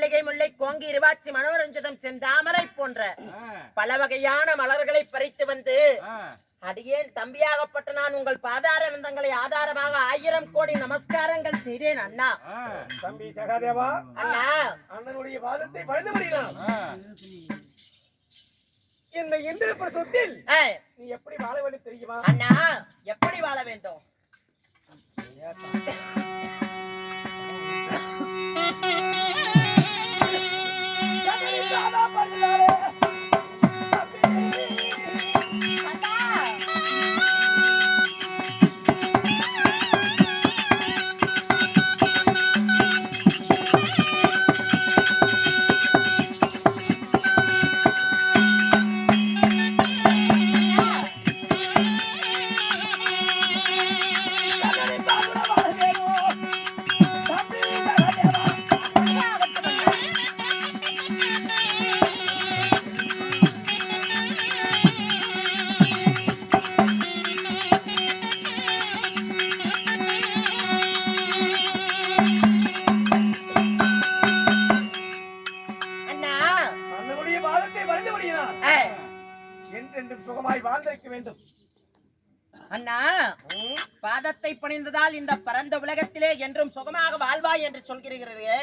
மல்லிகை முல்லை கோங்கி இருவாச்சி மனோரஞ்சிதம் செந்தாமரை போன்ற பல வகையான மலர்களை பறித்து வந்து அடியேன் தம்பியாகப்பட்ட நான் உங்கள் பாதார விந்தங்களை ஆதாரமாக ஆயிரம் கோடி நமஸ்காரங்கள் செய்தேன் அண்ணா. தம்பி சகாதேவா அண்ணா. அண்ணனுடைய வாதத்தை பழுது முடியலாம் இந்த இந்திர பிரசத்தில் நீ எப்படி வாழ வேண்டும் தெரியுமா? அண்ணா எப்படி வாழ வேண்டும்? அண்ணா பாதத்தை பணிந்ததால் இந்த பரந்த உலகத்திலே என்றும் சுகமாக வாழ்வாய் என்று சொல்கிறீர்களே.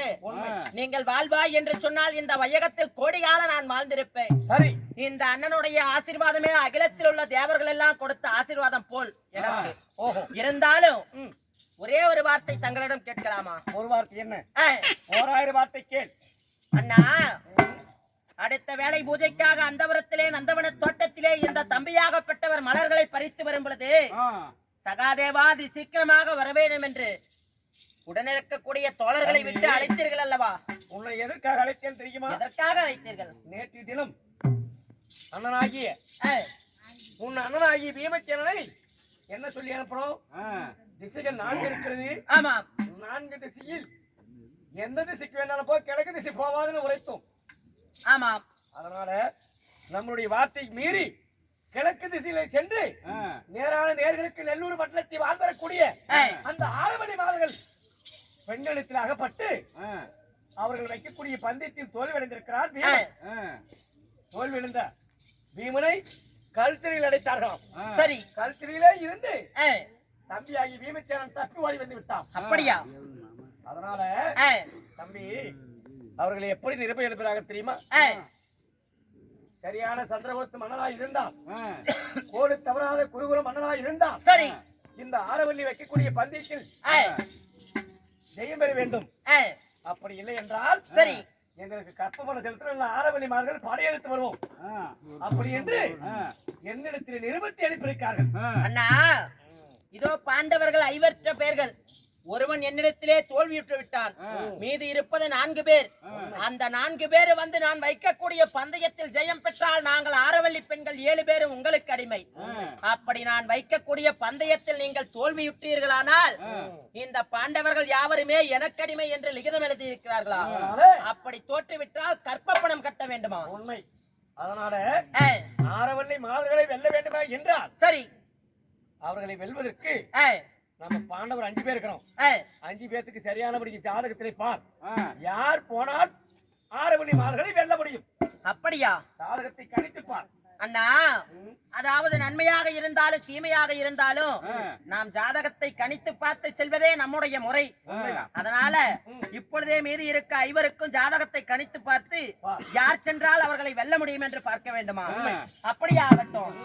நீங்கள் வாழ்வாய் என்று சொன்னால் இந்த வையகத்தில் கோடிகால நான் வாழ்ந்திருப்பேன். சரி. இந்த அண்ணனுடைய ஆசீர்வாதமே அகிலத்தில் உள்ள தேவர்கள் எல்லாம் கொடுத்த ஆசீர்வாதம் போல் எனக்கு. ஓஹோ. இருந்தாலும் ஒரே ஒரு வார்த்தை தங்களிடம் கேட்கலாமா? ஒரு வார்த்தை என்ன? ஓராயிரம் வார்த்தை கேள். அண்ணா அடுத்த வேளை பூஜைக்காக அந்தவரத்திலே நந்தவன தோட்டத்திலே இந்த தம்பியாகப்பட்டவர் மலர்களை பறித்து வரும் பொழுது சகாதேவாதி சீக்கிரமாக வர வேண்டும் என்று உடனிருக்கக்கூடிய தோழர்களை விட்டு அழைத்தீர்கள் அல்லவா? உன்னை எதற்காக அழைத்தேன் தெரியுமா? எதற்காக அழைத்தீர்கள்? நேற்று தினம் அண்ணனாகிய உன் அண்ணனாகிய பீமச்சேனனை என்ன சொல்லி அனுப்பணும் திசைகள் நான்கு இருக்கிறது. ஆமாம். நான்கு திசையில் எந்த திசைக்கு வேணாலும் போ கிழக்கு திசை போவாதுன்னு உரைத்தோம். ஆமாம் அதனால நம்மளுடைய வார்த்தை மீறி கிழக்கு திசையில சென்று நேரான நேர்களுக்கு நெல்லூர் மண்டலத்தை வாழ்ந்தரக்கூடிய அந்த ஆறுமணி மாதங்கள் பெண்களிடத்தில் அகப்பட்டு அவர்கள் வைக்கக்கூடிய பந்தயத்தில் தோல்வியடைந்திருக்கிறார் பீமன் தோல்வியடைந்த பீமனை கல்திரியில் அடைத்தார்களாம். சரி. கல்திரியிலே இருந்து தம்பியாகி பீமச்சேனன் தப்பி ஓடி வந்து விட்டான். அப்படியா? அதனால தம்பி அவர்களை எப்படி நிரப்ப எடுப்பதாக தெரியுமா சரியான சந்திரகுப்த மன்னனாய் இருந்தான். கோடு தவறாத குருகுல மன்னனாய் இருந்தான். சரி. இந்த ஆரவல்லி வைக்கக்கூடிய பந்தயத்தில் ஜெயம் பெற வேண்டும். அப்படி இல்லை என்றால் சரி. எங்களுக்கு கற்பமன செலுத்த ஆரவல்லி மார்கள் படையெடுத்து வருவோம். அப்படி என்று என்னிடத்தில் நிருபத்தி அனுப்பியிருக்கார்கள் அண்ணா இதோ பாண்டவர்கள் ஐவற்ற பேர்கள். ஒருவன் என்னிடத்திலே தோல்வியுற்று விட்டான். மீதி இருப்பது நான்கு பேர். அந்த நான்கு பேர் வந்து நான் வைக்கக்கூடிய பந்தயத்தில் ஜெயம் பெற்றால் நாங்கள் ஆரவல்லி பெண்கள் ஏழு பேரும் உங்களுக்கு அடிமை. அப்படி நான் வைக்கக்கூடிய பந்தயத்தில் நீங்கள் தோல்வியுற்றீர்களானால் இந்த பாண்டவர்கள் யாவருமே எனக்கு அடிமை என்று லிகிதம் எழுதியிருக்கிறார்களா? அப்படி தோற்றுவிட்டால் கற்ப பணம் கட்ட வேண்டுமா? உண்மை. அதனால ஆரவல்லி மாதர்களை வெல்ல வேண்டுமா என்றால் சரி. அவர்களை வெல்வதற்கு நம்ம பாண்டவர் அஞ்சு பேர் இருக்கிறோம். அஞ்சு பேர்த்துக்கு சரியானபடிக்கு ஜாதகத்திலே பார். யார் போனால் ஆரவல்லி மாதர்களை வெல்ல முடியும். அப்படியா? ஜாதகத்தை கணித்து பார். அண்ணா அதாவது நன்மையாக இருந்தாலும் தீமையாக இருந்தாலும் நாம் ஜாதகத்தை கணித்து பார்த்து செல்வதே நம்முடைய முறை. அதனால இப்பொழுதே மீதி இருக்க ஐவருக்கும் ஜாதகத்தை கணித்து பார்த்து யார் சென்றால் அவர்களை வெல்ல முடியும் என்று பார்க்க வேண்டுமா? அப்படியே ஆகட்டும்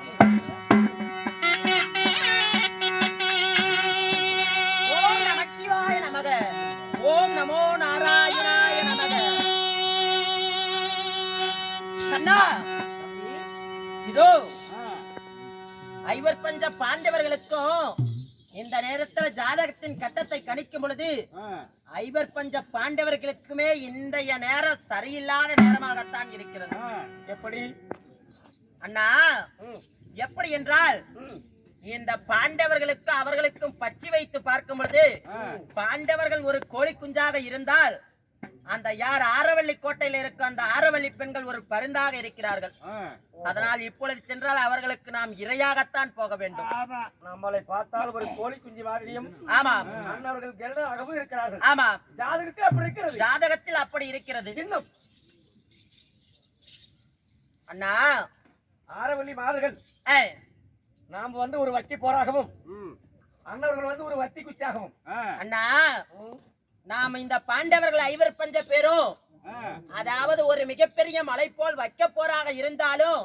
பஞ்ச பாண்டவர்களுக்கும் இந்த நேரத்துல ஜாதகத்தின் கட்டத்தை கணிக்கும் பொழுது ஐவர் பஞ்ச பாண்டவர்களுக்குமே இன்றைய நேரம் சரியில்லாத நேரமாகத்தான் இருக்கிறது. எப்படி? அண்ணா எப்படி என்றால் இந்த பாண்டவர்களுக்கு அவர்களுக்கும் பச்சி வைத்து பார்க்கும் பொழுது பாண்டவர்கள் ஒரு கோழி குஞ்சாக இருந்தால் அந்த யார் ஆரவள்ளி கோட்டையில் இருக்கும் அந்த ஆரவள்ளி பெண்கள் ஒரு பருந்தாக இருக்கிறார்கள். அதனால் இப்பொழுது சென்றால் அவர்களுக்கு நாம் இரையாகத்தான் போக வேண்டும். ஆமா நம்மளை பார்த்தால் ஒரு கோழி குஞ்சு மாதிரியும் ஆமா. அண்ணவர்கள் கருடாகவும் இருக்கிறார்கள். ஆமா. ஜாதகத்தில் அப்படி இருக்கிறது. ஜாதகத்தில் அப்படி இருக்கிறது. இன்னும். அண்ணா. ஆரவள்ளி மாதர்கள். நாம் வந்து ஒரு வட்டி போராகவும் அண்ணவர்கள் வந்து ஒரு வத்தி குச்சியாகவும் அண்ணா. நாம் இந்த பாண்டவர்கள் ஐவர் பஞ்ச பேரும் அதாவது ஒரு மிகப்பெரிய மலை போல் வைக்க போராக இருந்தாலும்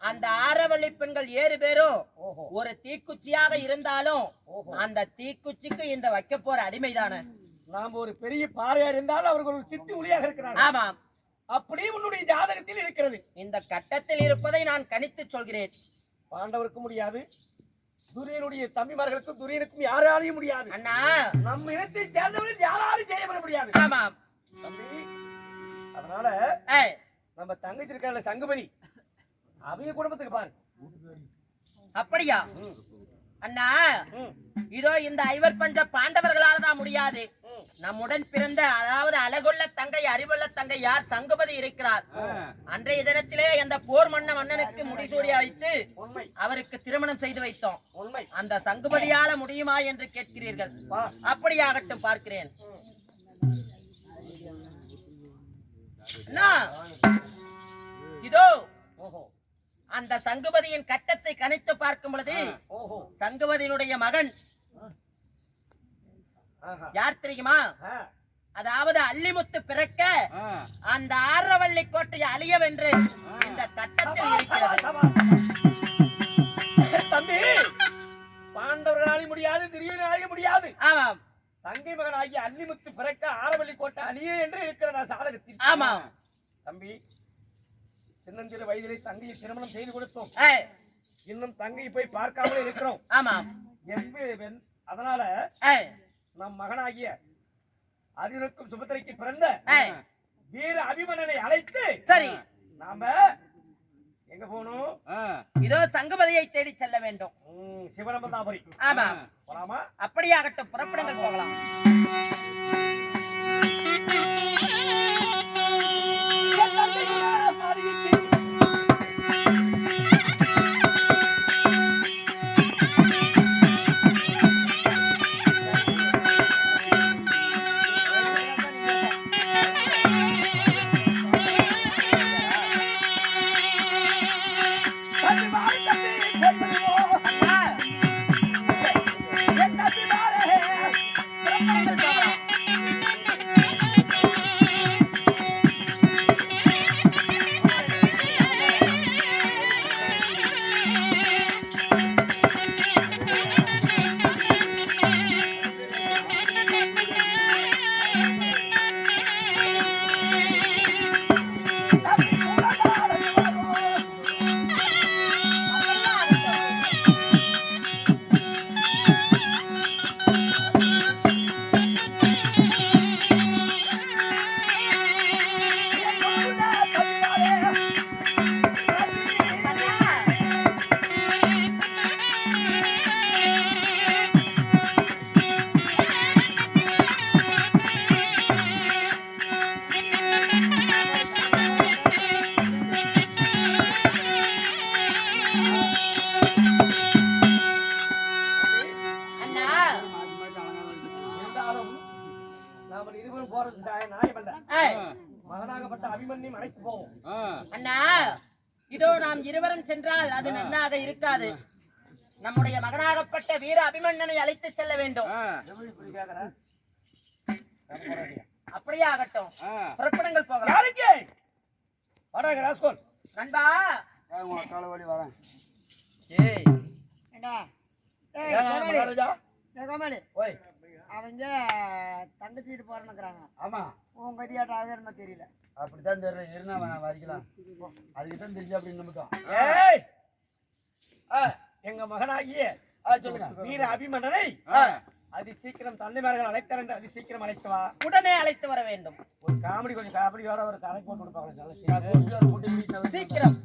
அந்த ஆரவள்ளி பெண்கள் ஏழு பேரும் ஓஹோ. ஒரு தீக்குச்சியாக இருந்தாலும் ஓஹோ. அந்த தீக்குச்சிக்கு இந்த வைக்க போற அடிமைதானே? நாம் ஒரு பெரிய பாறையா இருந்தால் அவர்கள் ஒரு சித்தி ஒளியாக இருக்கிறார்கள். ஆமாம். அப்படி உன்னுடைய ஜாதகத்தில் இருக்கிறது. இந்த கட்டத்தில் இருப்பதை நான் கணித்து சொல்கிறேன். பாண்டவருக்கு முடியாது. துரியனுடைய தம்பிமார்களுக்கும் துரியனுக்கும் யாராலையும் முடியாது. அண்ணா. நம்ம இனத்தை சேர்ந்தவர்கள் யாராலும் செய்ய பண்ண முடியாது. ஆமாம். தம்பி அதனால நம்ம தங்கச்சி இருக்கால சங்குபதி அவங்க குடும்பத்துக்கு பாரு. அப்படியா? அண்ணா இதோ இந்த ஐவர் பஞ்ச பாண்டவர்களால தான் முடியாது. நம்முடன் பிறந்த அதாவது அழகுள்ள தங்கை அறிவுள்ள தங்கை யார்? சங்குபதி இருக்கிறார். அன்றைய தினத்திலே அந்த போர் மன்ன மன்னனுக்கு முடிசூடிய வைத்து அவருக்கு திருமணம் செய்து வைத்தோம். அந்த சங்குபதியால முடியுமா என்று கேட்கிறீர்கள். அப்படியாகட்டும் பார்க்கிறேன். இதோ அந்த சங்குபதியின் கட்டத்தை கணித்து பார்க்கும் பொழுது சங்குபதியினுடைய மகன் யார் தெரியுமா? அதாவது அள்ளிமுத்து பிறக்க அந்த ஆரவள்ளி கோட்டையை அழியவென்று இந்த கட்டத்தில் இருக்கிறது. தம்பி பாண்டவர்களாலையும் முடியாது திரியனாலையும் முடியாது. ஆமாம். தங்கை மகன் ஆகிய அள்ளிமுத்து பிறக்க ஆரவள்ளி கோட்டை அணியே என்று இருக்கிறதா சாதகத்தில் ஆமாம். தம்பி சின்னஞ்சிறு வயதிலே தங்கையை திருமணம் செய்து கொடுத்தோம். இன்னும் தங்கையை போய் பார்க்காமலே இருக்கிறோம். ஆமாம். அதனால நம் மகனாகிய அர்ஜுனுக்கும் சுபத்திரைக்கு பிறந்த வீர அபிமன்னனை அழைத்து சரி. நாம எங்க போகணும்? இதோ சங்குபதியை தேடி செல்ல வேண்டும். ம், சிவனமதாபுரி ஆமாம். போலாமா? அப்படியாகட்டும் புறப்படுங்கள் போகலாம். நாம இருவரும் போறது நியாய- நியாயம் அல்ல ஏய், மகனாகப்பட்ட அபிமன்யும் அழைத்து போவோம் அண்ணா இதோ நாம் இருவரும் சென்றால் அது நன்னாக இருக்காது. நம்முடைய மகனாகப்பட்ட வீர அபிமன்னனை அழைத்து செல்ல வேண்டும். அப்படியே ஆகட்டும் புறப்படுங்கள் போகலாம். ஏய் ஏண்டா, ஏய், மகாராஜா. கோமாளி, ஓய். அவங்க தங்கச்சி வீட்டு போறேன்னுக்குறாங்க. ஆமா. உன் கதியாட்டம் அது என்னமோ தெரியல. அப்படித்தான் தெரியல. இருந்தா வேணாம் வரிக்கலாம். அதுக்கு தான் தெரிஞ்சு அப்படின்னு நமக்கு ஏய். எங்க மகனாகிய. சொல்லுங்க. வீர அபிமன்னனை அதி சீக்கிரம் தந்தைமார்கள் அழைத்தார் என்று அதி சீக்கிரம் அழைத்து வா உடனே அழைத்து வர வேண்டும் ஒரு காமெடி கொஞ்சம் காமெடியோட ஒரு கதை போட்டு கொடுப்பாங்க சீக்கிரம்